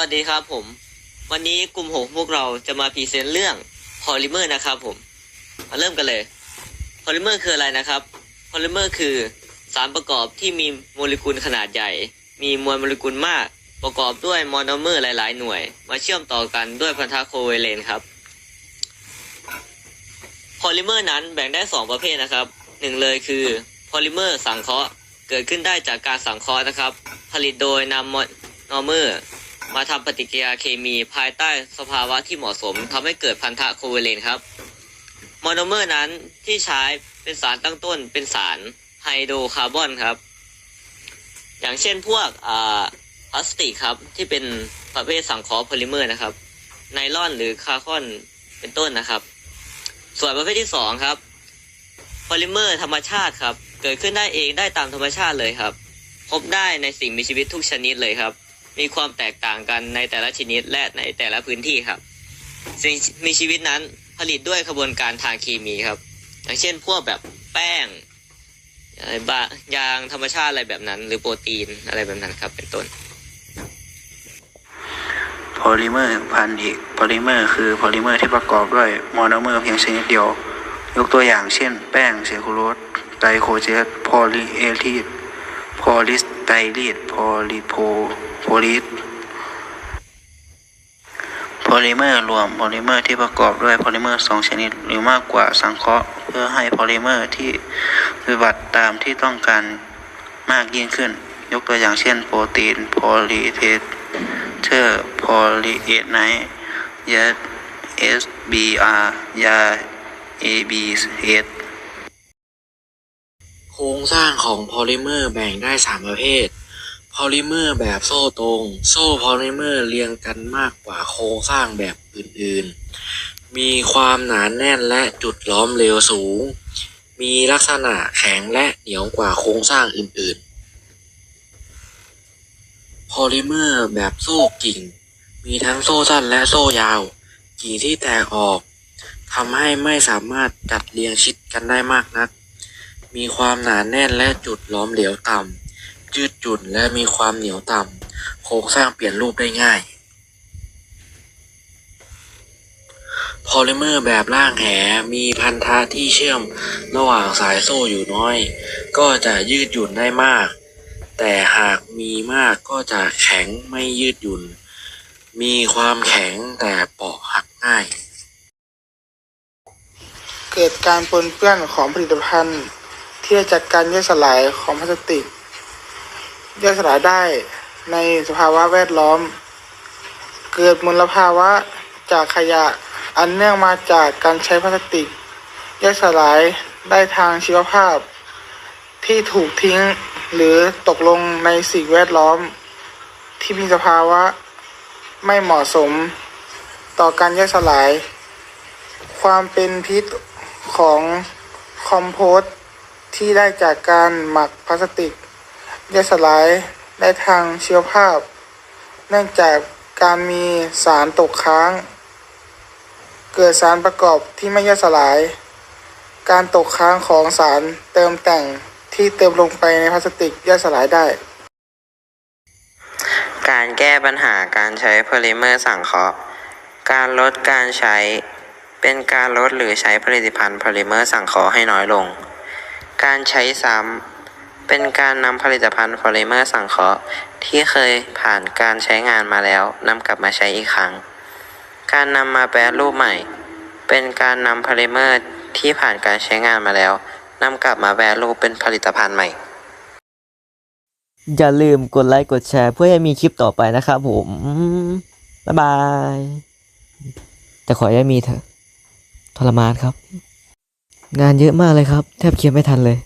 วัสดีครับผม วันนี้กลุ่มหกพวกเราจะมาพรีเซนต์เรื่องพอลิเมอร์นะครับผมมาเริ่มกันเลยพอลิเมอร์คืออะไรนะครับพอลิเมอร์คือสารประกอบที่มีโมเลกุลขนาดใหญ่ มีมวลโมเลกุลมาก ประกอบด้วยมอนอเมอร์หลาย ๆ หน่วย มาเชื่อมต่อกันด้วยพันธะโคเวเลนต์ครับพอลิเมอร์นั้นแบ่งได้สองประเภทนะครับหนึ่งเลยคือพอลิเมอร์สังเคราะห์เกิดขึ้นได้จากการสังเคราะห์นะครับ ผลิตโดยนำมอนอเมอร์ มาทำปฏิกิริยาเคมีภายใต้สภาวะที่เหมาะสมทำให้เกิดพันธะโคเวเลนต์ครับมอนอเมอร์นั้นที่ใช้เป็นสารตั้งต้นเป็นสารไฮโดรคาร์บอนครับ อย่างเช่นพวกพลาสติกครับที่เป็นประเภทสังเคราะห์โพลิเมอร์นะครับ ไนลอนหรือคาร์บอนเป็นต้นนะครับ ส่วนประเภทที่สองครับโพลิเมอร์ธรรมชาติครับ เกิดขึ้นได้เองได้ตามธรรมชาติเลยครับ พบได้ในสิ่งมีชีวิตทุกชนิดเลยครับ มีความแตกต่างกันในแต่ละชนิดและในแต่ละพื้นที่ครับ สิ่งมีชีวิตนั้นผลิตด้วยกระบวนการทางเคมีครับ อย่างเช่นพวกแบบแป้งบะยางธรรมชาติอะไรแบบนั้น หรือโปรตีนอะไรแบบนั้นครับ เป็นต้นโพลิเมอร์พันธุ์อีกโพลิเมอร์คือโพลิเมอร์ที่ประกอบด้วยโมอนเมอร์เพียงชนิดเดียว ยกตัวอย่างเช่น แป้งเซลลูโลสไกลโคเจนโพลีเอทีดโพลิสไตรีดโพลิโพ โพลิสโพลิเมอร์รวมโพลิเมอร์ที่ประกอบด้วยโพลิเมอร์สองชนิดหรือมากกว่าสังเคราะห์ เพื่อให้โพลิเมอร์ที่ปฏิบัติตามที่ต้องการมากยิ่งขึ้น ยกตัวอย่างเช่น โปรตีนโพลีเทสเทอร์โพลีเอทไนท์ยา SBR ยา ABS โครงสร้างของโพลิเมอร์แบ่งได้ 3 ประเภท พอลิเมอร์แบบโซ่ตรง โซ่พอลิเมอร์เรียงกันมากกว่าโครงสร้างแบบอื่นๆ มีความหนาแน่นและจุดล้อมเร็วสูง มีลักษณะแข็งและเหนียวกว่าโครงสร้างอื่นๆ พอลิเมอร์แบบโซ่กิ่ง มีทั้งโซ่สั้นและโซ่ยาว กิ่งที่แตกออกทำให้ไม่สามารถจัดเรียงชิดกันได้มากนัก มีความหนาแน่นและจุดล้อมเหลวต่ำ ยืดหยุ่นและมีความเหนียวต่ำโครงสร้างเปลี่ยนรูปได้ง่าย พอลิเมอร์แบบล่างแหมีพันธะที่เชื่อมระหว่างสายโซ่อยู่น้อย ก็จะยืดหยุ่นได้มาก แต่หากมีมากก็จะแข็งไม่ยืดหยุ่น มีความแข็งแต่เปราะหักง่ายเกิดการปนเปื้อนของผลิตภัณฑ์ ที่ได้จากการย่อยสลายของพลาสติก ย่อยสลายได้ในสภาวะแวดล้อม เกิดมลภาวะจากขยะอันเนื่องมาจากการใช้พลาสติกย่อยสลายได้ทางชีวภาพ ที่ถูกทิ้งหรือตกลงในสิ่งแวดล้อม ที่มีสภาวะไม่เหมาะสม ต่อการย่อยสลาย ความเป็นพิษของคอมโพสต์ที่ได้จากการหมักพลาสติก ย่อยสลายได้ทางเชีวภาพ เนื่องจากการมีสารตกค้าง เกิดสารประกอบที่ไม่ย่อยสลาย การตกค้างของสารเติมแต่งที่เติมลงไปในพลาสติกย่อยสลายได้ การแก้ปัญหาการใช้โพลิเมอร์สังเคราะห์ การลดการใช้ เป็นการลดหรือใช้ผลิตภัณฑ์โพลิเมอร์สังเคราะห์ให้น้อยลง การใช้ซ้ำ เป็นการนำผลิตภัณฑ์โพลิเมอร์สังเคราะห์ ที่เคยผ่านการใช้งานมาแล้วนำกลับมาใช้อีกครั้ง การนำมาแปรรูปใหม่ เป็นการนำโพลิเมอร์ที่ผ่านการใช้งานมาแล้วนำกลับมาแปรรูปเป็นผลิตภัณฑ์ใหม่ อย่าลืมกดไลค์กดแชร์เพื่อให้มีคลิปต่อไปนะครับผม บ๊ายบาย แต่ขอให้มีเถอะทรมานครับ งานเยอะมากเลยครับ แทบเคลียร์ไม่ทันเลย